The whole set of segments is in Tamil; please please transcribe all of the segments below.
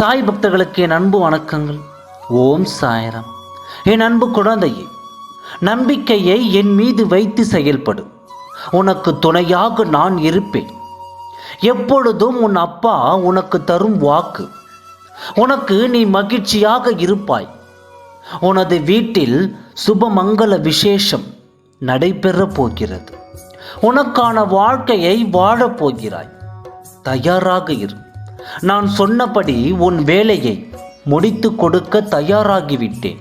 சாய் பக்தர்களுக்கு என் அன்பு வணக்கங்கள். ஓம் சாயரம். என் அன்பு குழந்தையே நம்பிக்கையை என் மீது வைத்து செயல்படு. உனக்கு துணையாக நான் இருப்பேன். எப்பொழுதும் உன் அப்பா உனக்கு தரும் வாக்கு. உனக்கு நீ மகிழ்ச்சியாக இருப்பாய். உனது வீட்டில் சுபமங்கல விசேஷம் நடைபெறப் போகிறது. உனக்கான வாழ்க்கையை வாழப் போகிறாய். தயாராக இரு. நான் சொன்னபடி உன் வேலையை முடித்து கொடுக்க தயாராகிவிட்டேன்.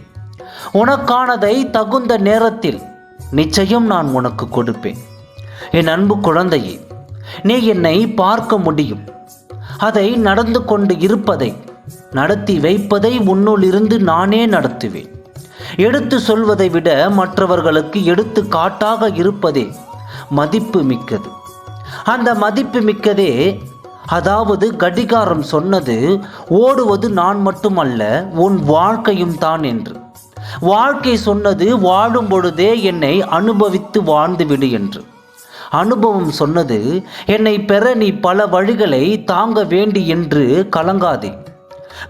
உனக்கானதை தகுந்த நேரத்தில் நிச்சயம் நான் உனக்கு கொடுப்பேன். என் அன்பு குழந்தையே நீ என்னை பார்க்க முடியும். அதை நடந்து கொண்டு இருப்பதை நடத்தி வைப்பதை உன்னுள் இருந்து நானே நடத்துவேன். எடுத்து சொல்வதை விட மற்றவர்களுக்கு எடுத்து காட்டாக இருப்பதே மதிப்பு மிக்கது. அந்த மதிப்பு மிக்கதே அதாவது கடிகாரம் சொன்னது ஓடுவது நான் மட்டுமல்ல உன் வாழ்க்கையும் தான் என்று. வாழ்க்கை சொன்னது வாழும் பொழுதே என்னை அனுபவித்து வாழ்ந்து விடு என்று. அனுபவம் சொன்னது என்னை பெற நீ பல வழிகளை தாங்க வேண்டி என்று கலங்காதே.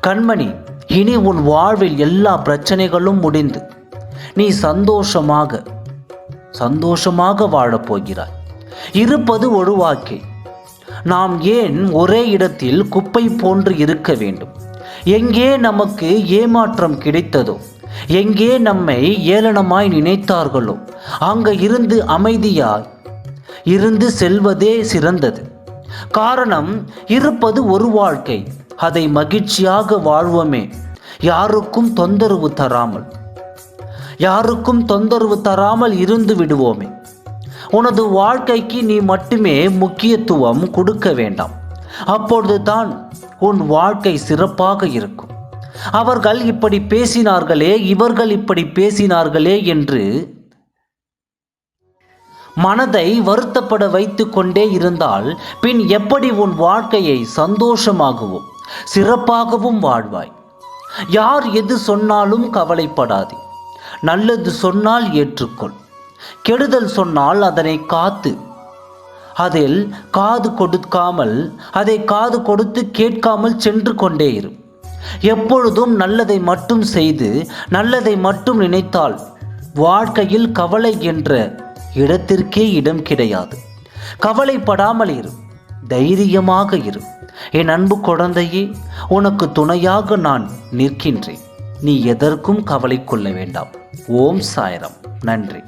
கண்மணி இனி உன் வாழ்வில் எல்லா பிரச்சனைகளும் முடிந்து. நீ சந்தோஷமாக சந்தோஷமாக வாழப்போகிறாய் இருப்பது ஒரு வாழ்க்கை. நாம் ஏன் ஒரே இடத்தில் குப்பை போன்று இருக்க வேண்டும்? எங்கே நமக்கு ஏமாற்றம் கிடைத்ததோ? எங்கே நம்மை ஏளனமாய் நினைத்தார்களோ? அங்கே இருந்து அமைதியாய் இருந்து செல்வதே சிறந்தது. காரணம் இருப்பது ஒரு வாழ்க்கை. அதை மகிழ்ச்சியாக வாழ்வோமே. யாருக்கும் தொந்தரவு தராமல். யாருக்கும் தொந்தரவு தராமல் இருந்து விடுவோமே. உனது வாழ்க்கைக்கு நீ மட்டுமே முக்கியத்துவம் கொடுக்க வேண்டாம். அப்பொழுதுதான் உன் வாழ்க்கை சிறப்பாக இருக்கும். அவர்கள் இப்படி பேசினார்களே இவர்கள் இப்படி பேசினார்களே என்று மனதை வருத்தப்பட வைத்து கொண்டே இருந்தால் பின் எப்படி உன் வாழ்க்கையை சந்தோஷமாகவும் சிறப்பாகவும் வாழ்வாய்? யார் எது சொன்னாலும் கவலைப்படாதே. நல்லது சொன்னால் ஏற்றுக்கொள். கெடுதல் சொன்னால் அதனை காத்து. அதில் காது கொடுக்காமல் அதை காது கொடுத்து கேட்காமல் சென்று கொண்டே இரு எப்பொழுதும் நல்லதை மட்டும் செய்து நல்லதை மட்டும் நினைத்தால் வாழ்க்கையில் கவலை என்ற இடத்திற்கே இடம் கிடையாது. கவலைப்படாமல் இரு தைரியமாக இரு. என் அன்பு குழந்தையே உனக்கு துணையாக நான் நிற்கின்றேன். நீ எதற்கும் கவலை கொள்ள வேண்டாம். ஓம் சாயரம். நன்றி.